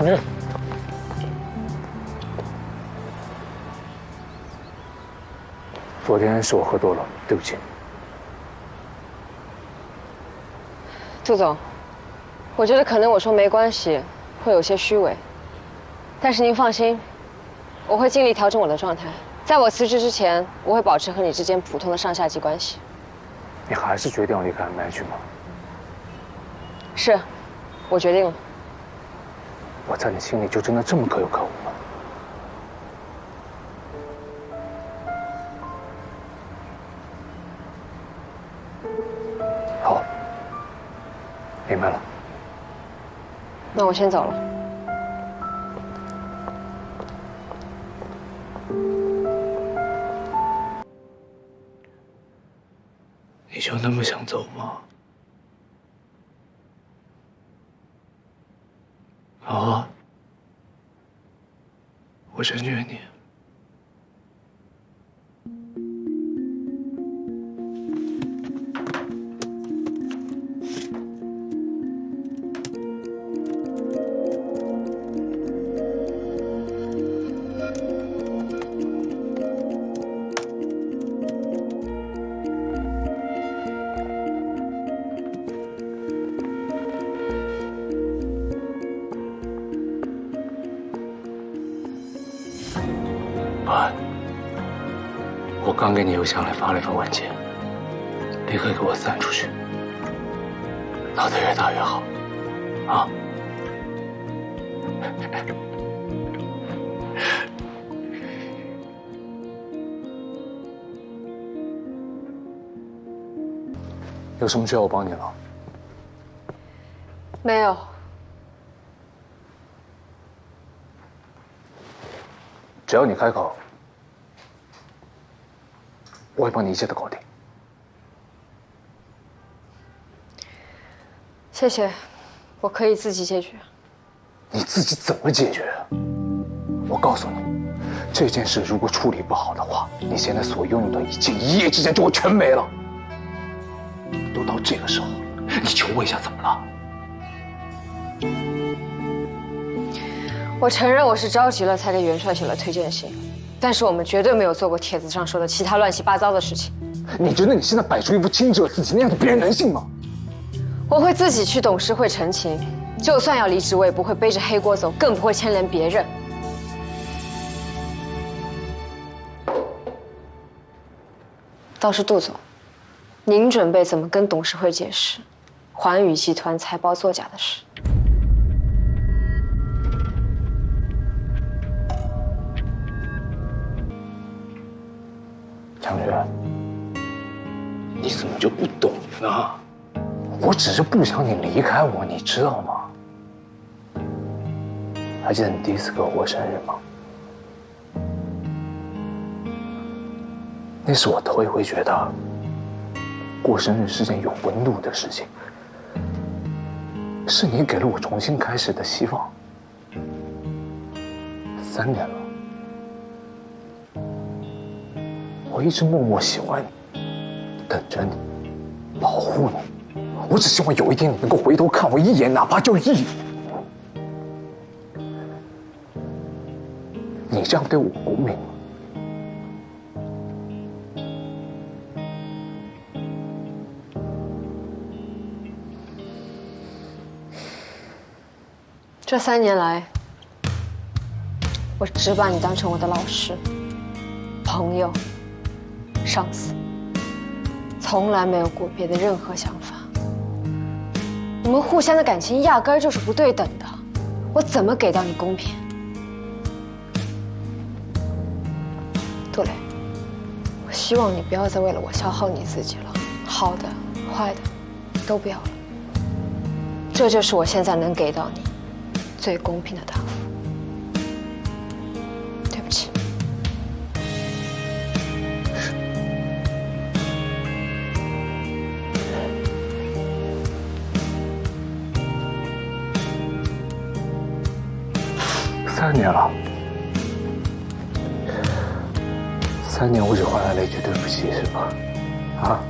看这。昨天是我喝多了，对不起。杜总，我觉得可能我说没关系，会有些虚伪。但是您放心，我会尽力调整我的状态。在我辞职之前，我会保持和你之间普通的上下级关系。你还是决定要离开 M H 吗？是，我决定了。我在你心里就真的这么可有可无吗？好，明白了。那我先走了。你就那么想走吗？好啊，我成全你。爸，我刚给你邮箱里发了一份文件，立刻给我散出去，闹得越大越好，啊！有什么需要我帮你的？没有。只要你开口，我会帮你一切都搞定。谢谢，我可以自己解决。你自己怎么解决？我告诉你，这件事如果处理不好的话，你现在所拥有的一切，一夜之间就会全没了。都到这个时候，你求我一下怎么了？我承认我是着急了才给元帅写了推荐信，但是我们绝对没有做过帖子上说的其他乱七八糟的事情。你觉得你现在摆出一副清者自己那样的，别人能信吗？我会自己去董事会澄清，就算要离职，我也不会背着黑锅走，更不会牵连别人。倒是杜总，您准备怎么跟董事会解释环宇集团财报作假的事？强轩，你怎么就不懂呢？我只是不想你离开我，你知道吗？还记得你第一次给我过生日吗？那是我头一回觉得过生日是件有温度的事情，是你给了我重新开始的希望。三年了。我一直默默喜欢你，等着你，保护你。我只希望有一天你能够回头看我一眼，哪怕就一眼。你这样对我公平吗？这三年来，我只把你当成我的老师、朋友。上司从来没有过别的任何想法，我们互相的感情压根儿就是不对等的，我怎么给到你公平？杜磊，我希望你不要再为了我消耗你自己了，好的、坏的都不要了，这就是我现在能给到你最公平的答复。三年了。三年我只换来了一句对不起是吧？啊？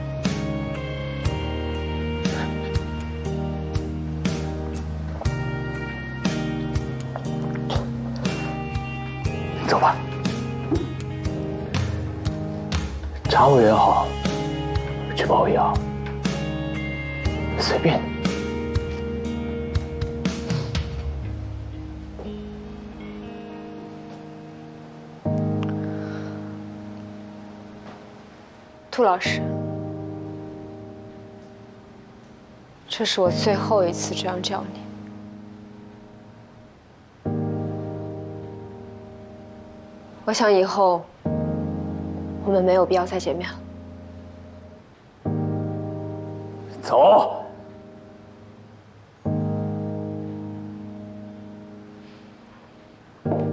走吧。查我也好举报我也好随便你。顾老师，这是我最后一次这样叫你。我想以后我们没有必要再见面了。走。